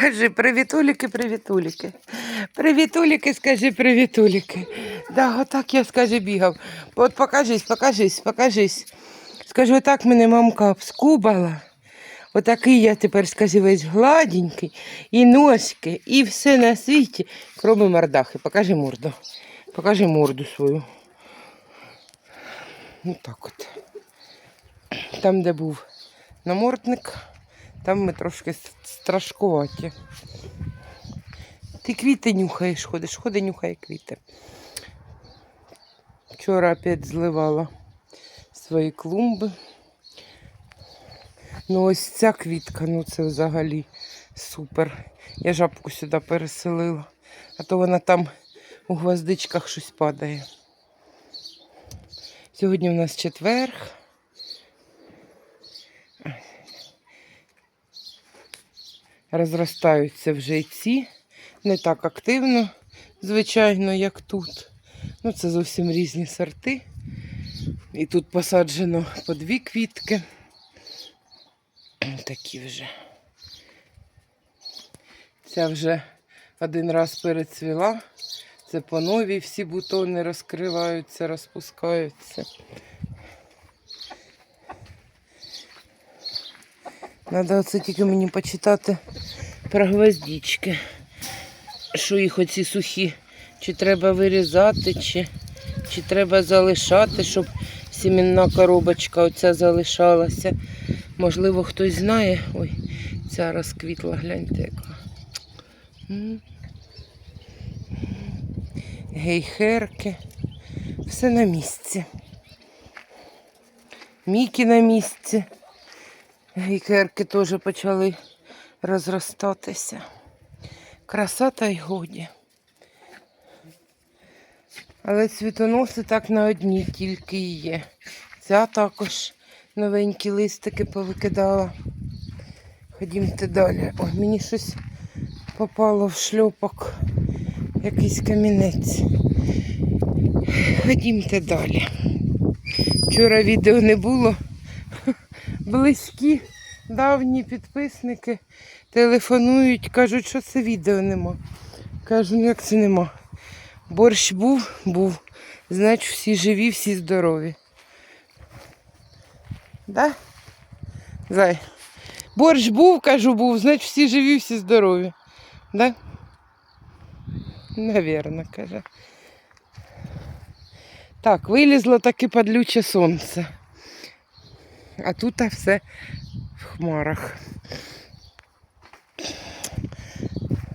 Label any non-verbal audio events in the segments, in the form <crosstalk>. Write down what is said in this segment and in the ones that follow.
Кажи привітуліки, привітуліки. Привітуліки, скажи привітуліки. Да, отак я скажи бігав. От покажись, покажись, покажись. Скажи, отак мене мамка обскубала. Отакий я тепер, скажи, весь гладенький, і ножки, і все на світі, кроме мордахи. Покажи морду. Покажи морду свою. Ну так от. Там, де був намордник, там ми трошки страшкуваті. Ти квіти нюхаєш, ходиш, ходи, нюхай квіти. Вчора опять зливала свої клумби. Ну ось ця квітка, ну це взагалі супер. Я жабку сюди переселила, а то вона там у гвоздичках щось падає. Сьогодні у нас четверг. Розростаються вже ці. Не так активно, звичайно, як тут. Ну, це зовсім різні сорти. І тут посаджено по дві квітки. Такі вже. Ця вже один раз перецвіла. Це по новій всі бутони розкриваються, розпускаються. Треба оце тільки мені почитати про гвоздички. Що їх оці сухі, чи треба вирізати, чи, чи треба залишати, щоб сімінна коробочка оця залишалася. Можливо, хтось знає. Ой, ця розквітла, гляньте яка. Гейхерки. Все на місці. Мікі на місці. Гейхерки теж почали розростатися. Краса та й годі. Але цвітоноси так на одній тільки і є. Ця також новенькі листики повикидала. Ходімте далі. Ой, мені щось попало в шльопок. Якийсь камінець. Ходімте далі. Вчора відео не було. <laughs> Близькі, давні підписники телефонують, кажуть, що це відео нема. Кажу, ну як це нема. Борщ був, був. Значить, всі живі, всі здорові. Да? Зай. Борщ був, кажу, був, значить всі живі, всі здорові. Да? Навірно, каже. Так, вилізло таки падлюче сонце. А тут все хмарах.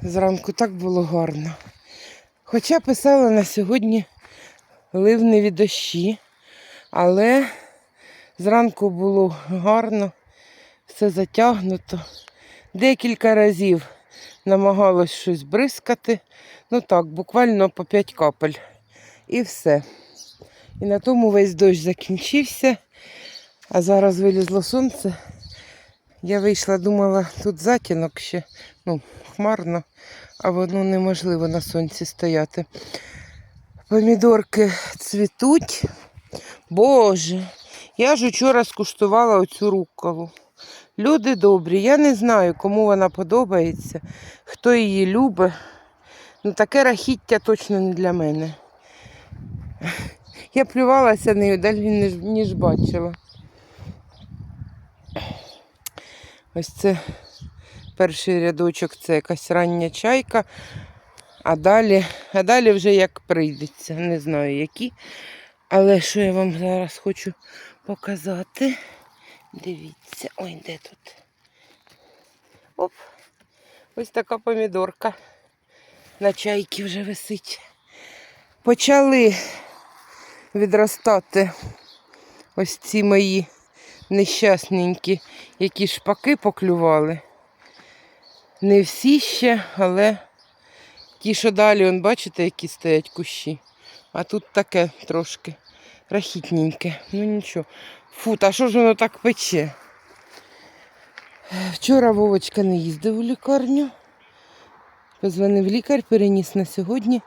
Зранку так було гарно. Хоча писала на сьогодні ливневі дощі, але зранку було гарно, все затягнуто. Декілька разів намагалась щось бризкати. Ну так, буквально по 5 капель. І все. І на тому весь дощ закінчився. А зараз вилізло сонце. Я вийшла, думала, тут затінок ще, ну, хмарно, а воно неможливо на сонці стояти. Помідорки цвітуть. Боже, я ж учора скуштувала оцю рукколу. Люди добрі, я не знаю, кому вона подобається, хто її любить. Ну таке рахіття точно не для мене. Я плювалася нею далі, ніж, ніж бачила. Ось це перший рядочок, це якась рання чайка, а далі, а далі вже як прийдеться. Не знаю які. Але що я вам зараз хочу показати. Дивіться, ой, де тут? Оп, ось така помідорка. На чайки вже висить. Почали відростати ось ці мої нещасненькі, які шпаки поклювали. Не всі ще, але ті, що далі, он, бачите, які стоять кущі. А тут таке трошки рахітненьке. Ну нічого. Фу, та що ж воно так пече? Вчора Вовочка не їздив у лікарню. Позвонив лікар, переніс на сьогодні.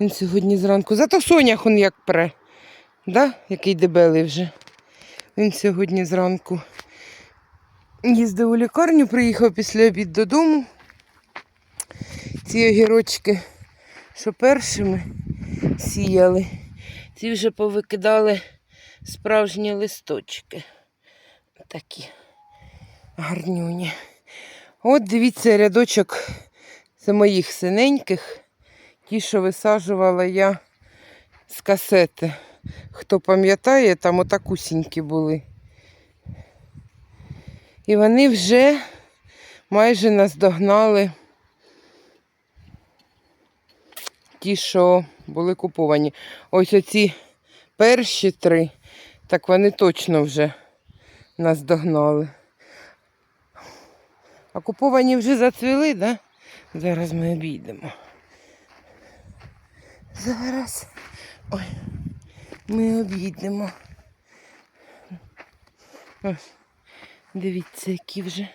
Він сьогодні зранку. Зато Сонях он як пре. Да? Який дебелий вже. Він сьогодні зранку їздив у лікарню, приїхав після обід додому. ці огірочки, що першими сіяли, ці вже повикидали справжні листочки. Такі гарнюні. От дивіться рядочок це моїх синеньких, ті, що висаджувала я з касети. Хто пам'ятає, там отакусінькі були. І вони вже майже наздогнали ті, що були куповані. Ось оці перші три, так вони точно вже наздогнали. А куповані вже зацвіли, да? Зараз ми обійдемо. Зараз. Ой, ми обійдемо. Ось, дивіться, які вже.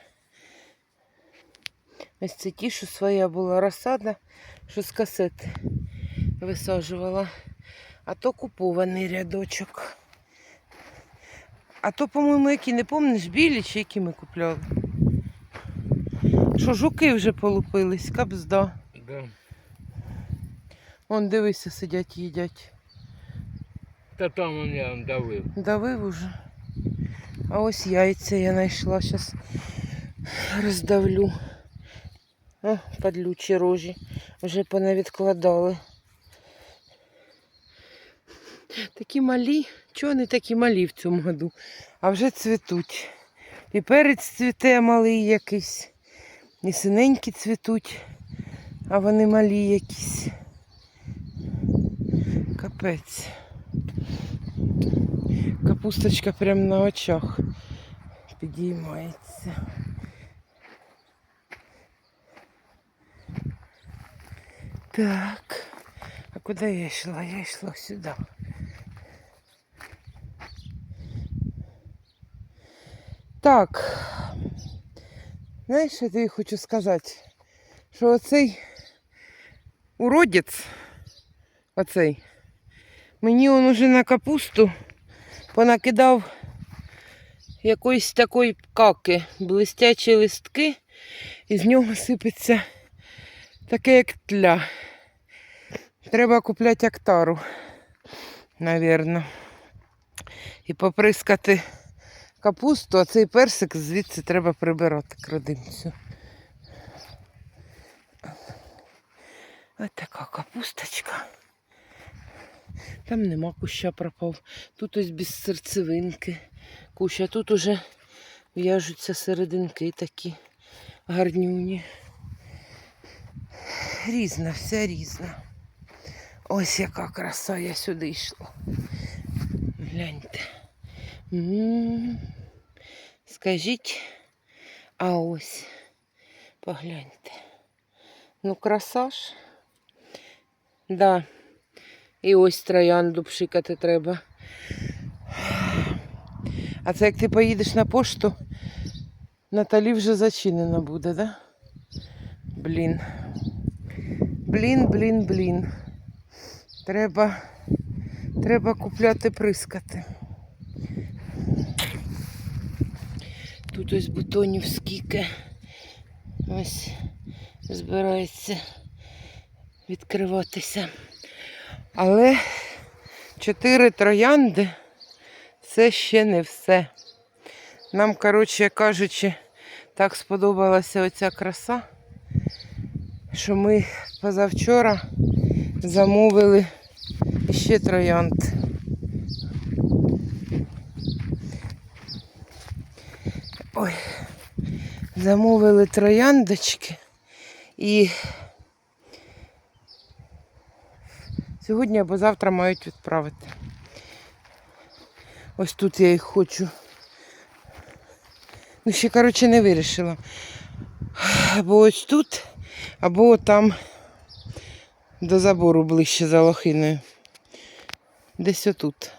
Ось це ті, що своя була розсада, що з касети висаджувала. А то купований рядочок. А то, по-моєму, які не помниш, білі чи які ми купляли. Що жуки вже полупились, кабзда. Да. Вон дивися, сидять, їдять. Та там я давив. Давив уже. А ось яйця я знайшла. Зараз роздавлю. О, падлючі рожі. Вже понавідкладали. Такі малі. Чого вони такі малі в цьому году? А вже цвітуть. І перець цвіте малий якийсь. І синенькі цвітуть, а вони малі якісь. Капець. Капусточка прямо на очах підіймається. Так. А куди я йшла? Я йшла сюди. Так. Знаєш, що я тобі хочу сказати? Що оцей уродець, оцей, мені він уже на капусту Понакидав якоїсь такої каки, блистячі листки, і з нього сипеться таке, як тля. Треба купляти актару, навірно. І поприскати капусту, а цей персик звідси треба прибирати крадимцю. Ось така капусточка. Там нема куща пропав. Тут ось без серцевинки кущ, а тут уже в'яжуться серединки такі гарнюні. Різна, вся різна. Ось яка краса, я сюди йшла. Гляньте. Скажіть, а ось погляньте. Ну, краса ж. Да. І ось троянду пшикати треба. А це як ти поїдеш на пошту, Наталі вже зачинена буде, да? Блін. Блін, блін, блін. Треба, треба купляти прискати. Тут ось бутонів скільки. Ось збирається відкриватися. Але чотири троянди це ще не все. Нам, коротше кажучи, так сподобалася оця краса, що ми позавчора замовили ще троянд. Ой, замовили трояндочки і сьогодні або завтра мають відправити. Ось тут я їх хочу. Ну, ще, коротше, не вирішила. Або ось тут, або там до забору ближче за лохиною. Десь отут.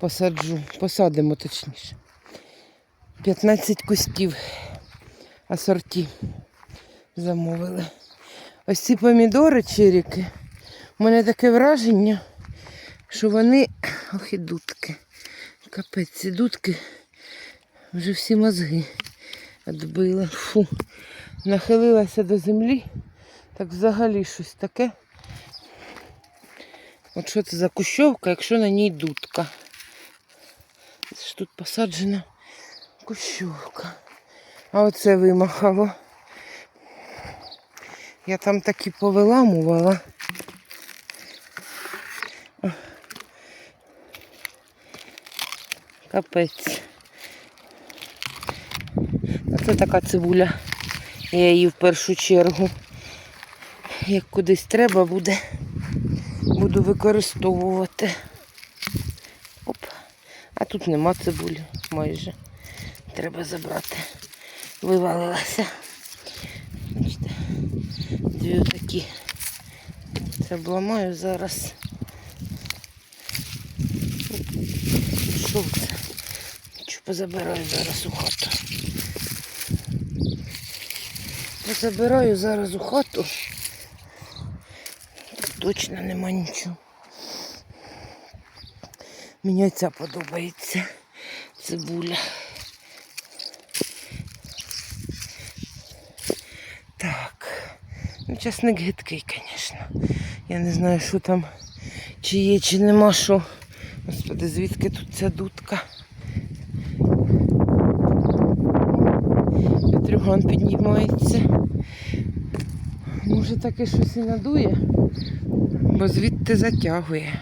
Посаджу, посадимо точніше. 15 кустів асорті замовили. Ось ці помідори черіки. У мене таке враження, що вони ох і дудки. Капець, ці дудки вже всі мозги Відбили. Фу. Нахилилася до землі. Так взагалі щось таке. От що це за кущовка, якщо на ній дудка. Це ж тут посаджена кущовка. А оце вимахало. Я там таки повиламувала. Капець. Оце така цибуля. Я її в першу чергу. Як кудись треба буде, буду використовувати. Оп. А тут нема цибулі майже. Треба забрати. Вивалилася. Дві отакі. Це обламаю зараз. Що це? Що позабираю зараз у хату. Позабираю зараз у хату. Точно нема нічого. Мені ця подобається. Цибуля. Так. Ну, часник гидкий, звісно. Я не знаю, що там, чи є, чи нема що. Господи, звідки тут ця дудка? Петрюган піднімається. Може таке щось і надує, бо звідти затягує.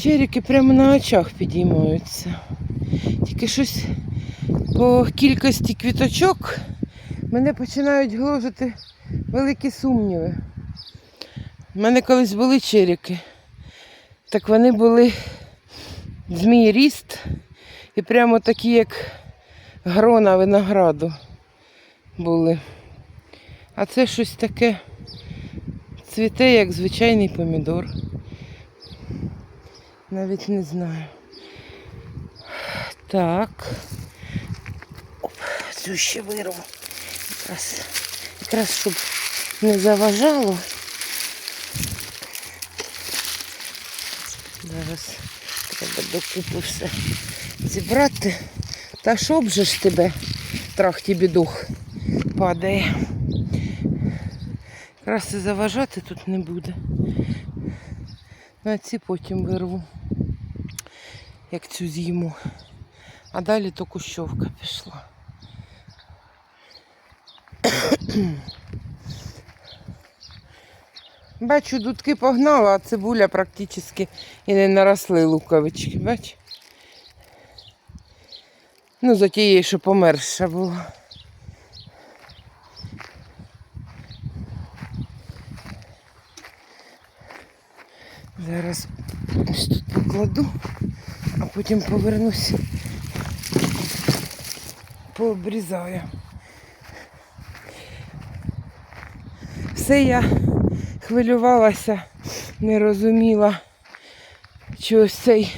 Черіки прямо на очах підіймаються. Тільки щось по кількості квіточок мене починають гложити великі сумніви. У мене колись були черіки. Так вони були змій ріст і прямо такі, як грона винограду були. А це щось таке цвіте, як звичайний помідор. Навіть не знаю. Так. Цю ще вирву. Якраз, якраз щоб не заважало. Зараз треба докупи все зібрати. Та щоб же ж тебе трахті бідух падає. Якраз і заважати тут не буде. На ці потім вирву, як цю зиму. А далі то кущовка пішла. <clears throat> Бачу, дудки погнала, а цибуля практично і не наросли луковички, бач? Ну, за тією, що померша була. Зараз ось тут покладу, а потім повернусь, пообрізаю. Все я хвилювалася, не розуміла, чи ось цей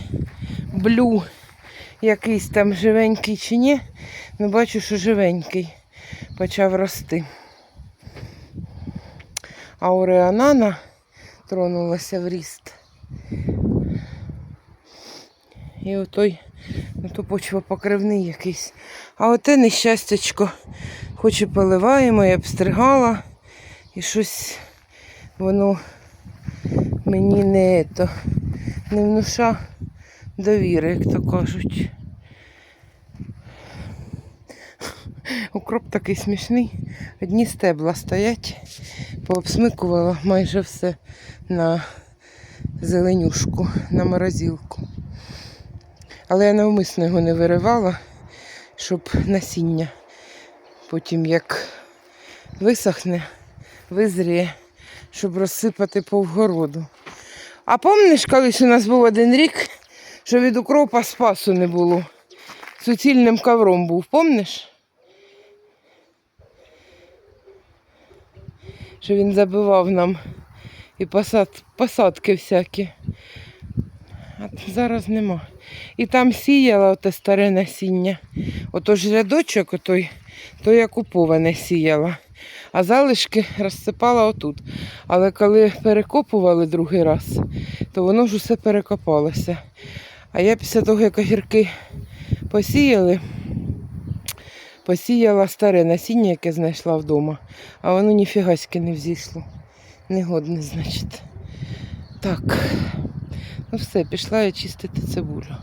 блю якийсь там живенький чи ні. Ну бачу, що живенький почав рости. А ореанана тронулася в ріст. І отой, ну то почвопокривний якийсь. А оте нещастячко, хоч і поливаємо, і обстригала, і щось воно мені не, ето, не внуша довіри, як то кажуть. Укроп такий смішний. Одні стебла стоять, пообсмикувала майже все на зеленюшку, на морозилку. Але я навмисно його не виривала, щоб насіння потім як висохне, визріє, щоб розсипати по вгороду. А пам'ятаєш, колись у нас був один рік, що від укропа спасу не було. Суцільним ковром був, пам'ятаєш? Що він забивав нам і посад, посадки всякі. А зараз нема. І там сіяла оте старе насіння. Ото ж рядочок, отой, то я куповане сіяла. А залишки розсипала отут. Але коли перекопували другий раз, то воно ж усе перекопалося. А я після того, як огірки посіяли, посіяла старе насіння, яке знайшла вдома, а воно ніфігаськи не взійшло. Негодне, значить. Так. Ну все, пішла я чистити цибулю.